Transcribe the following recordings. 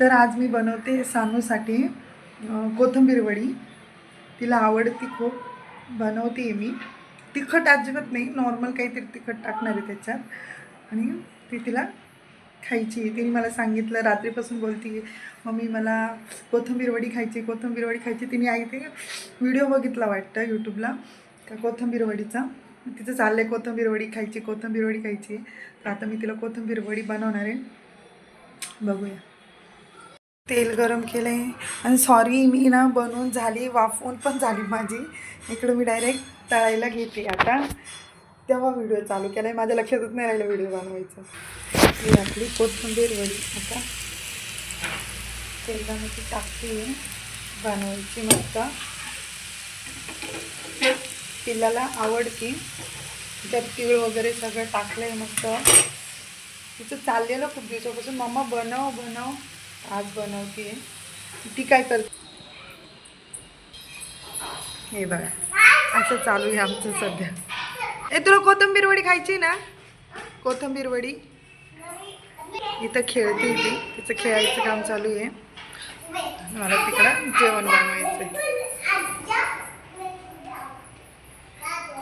तर आज मी बनवते सानूसाठी कोथिंबीर वडी. तिला आवडती खूप. बनवते मी. तिखट अजिबात नाही. नॉर्मल काहीतरी तिखट टाकणार आहे त्याच्यात. आणि ती तिला खायची तिने मला सांगितलं रात्रीपासून बोलती मम्मी मला कोथिंबीर वडी खायची कोथिंबीर वडी खायची तिने आई ते व्हिडिओ बघितला वाटतं यूट्यूबला का कोथिंबीर वडीचा. तिचं चाललं आहे कोथिंबीर वडी खायची कोथिंबीर वडी खायची तर आता मी तिला कोथिंबीर वडी बनवणार आहे. बघूया. तेल गरम केलं आहे आणि सॉरी मी ना बनवून झाली वाफवून पण झाली माझी. इकडं मी डायरेक्ट तळायला घेते आता. तेव्हा व्हिडिओ चालू केला आहे माझ्या लक्षातच नाही राहिलं व्हिडिओ बनवायचं. मी आपली कोथिंबीर वडी. आता तेलामध्ये टाकते. बनवायची मस्त. पिल्लाला आवडती. त्यात तीळ वगैरे सगळं टाकलं आहे मस्त. तिचं चाललेलं खूप दिवसापासून. मम्मा बनव बनव. आज बनवते ती काय करते हे बघा. असं चालू आहे आमचं सध्या. ए तुला कोथिंबीर वडी खायची ना? कोथिंबीर वडी. इथं खेळते ती. तिचं खेळायचं काम चालू आहे. मला तिकडं जेवण बनवायचं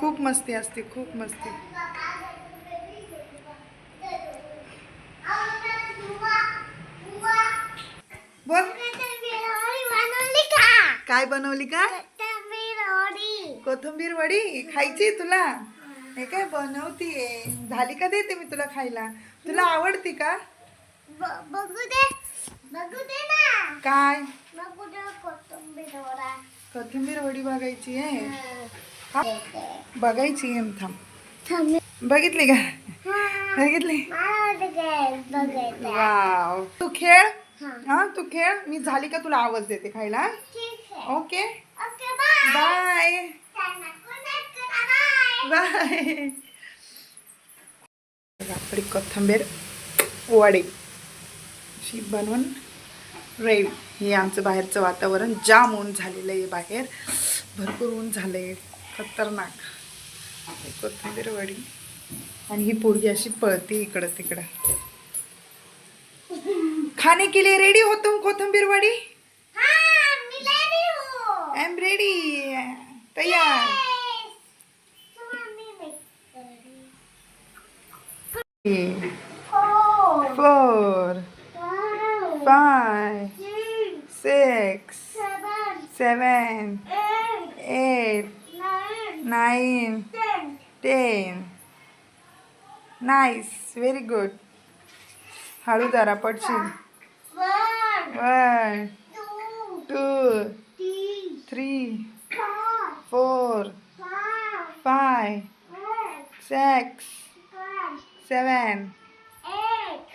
खूप मस्ती असते खूप मस्ती. काय बनवली का कोथिंबीर वडी. खायची तुला? हे काय बनवतीये? झाली का देते मी तुला खायला? तुला आवडती का? बघू दे. बघू दे ना. काय? बघू दे कोथिंबीर वडा. कोथिंबीर वडी बघायची आहे. बघायची आहे थांब. बघितली का. बघितली. वाव. तू खेळ? हा. तू खेळ. मी झाली का तुला आवाज देते खायला. Okay bye. बाय आपली कोथिंबीर वडी अशी बनवून रेडी हे आमचं बाहेरचं वातावरण जाम ऊन झालेलं आहे बाहेर. भरपूर ऊन झालं आहे खतरनाक कोथिंबीर वडी आणि ही पोरगी अशी पळते इकडं तिकडं खाने के लिए रेडी हो तुम कोथिंबीर वडी Four, five, six, seven, eight, nine, ten. ten. Nice, very good. Haludara, Pachil. One, two, three, four, five, six, seven.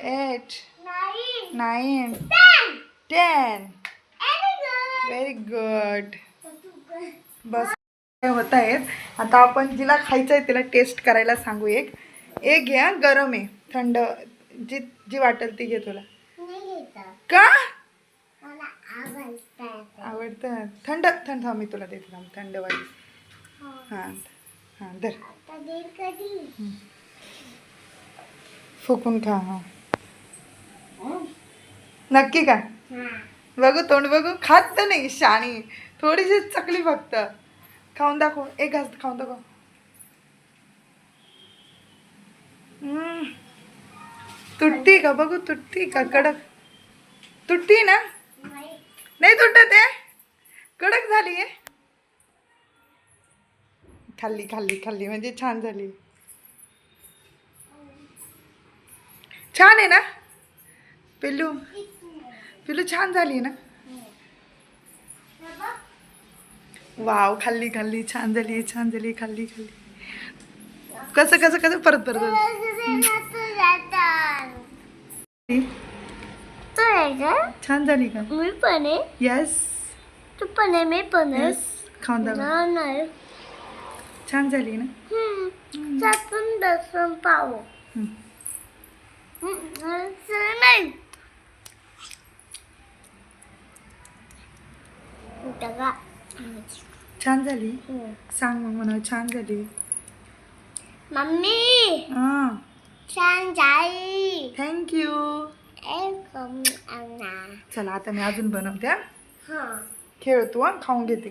Eight nine, nine ten. Ten Very good. Very good बस होत आहेत आता आपण जिला खायचं आहे तिला टेस्ट करायला सांगू एक. एक घ्या गरम आहे. थंड जी जी वाटेल ती घे तुला. का. आवडतं थंड थंड हा मी तुला देते थांब थंड वाली. हो. हां हां धर? फुकून खा हा. नक्की का. बघू तोंड बघू. खात तर नाही शाणी. थोडीशी चकली फक्त. खाऊन दाखव. एक घास खाऊन दाखव. तुटती का? बघू तुटती का? कडक. तुटती ना? नाही. नाही तुटत आहे? कडक झाली आहे? खाल्ली खाल्ली खाल्ली. म्हणजे छान झाली. छान आहे ना? पिल्लू. पिल्लू छान झाली ना? वाव खाल्ली खाल्ली छान झाली छान झाली खाल्ली खाल्ली. कसं कसं कसं? परत परत? छान झाली का? मी पण आहे येस तू पण आहे मी पण येस खाऊन दाखव. छान झाली ना? हम्म. बसून पाहू हम्म. हम्म, नाही. उठा छान झाली. हम्म. सांग मग म्हणा छान झाली. मम्मी! हां. छान झाली. थँक्यू चला आता मी अजून बनवते हा. हा. खेळ तू हा. खाऊन घेते.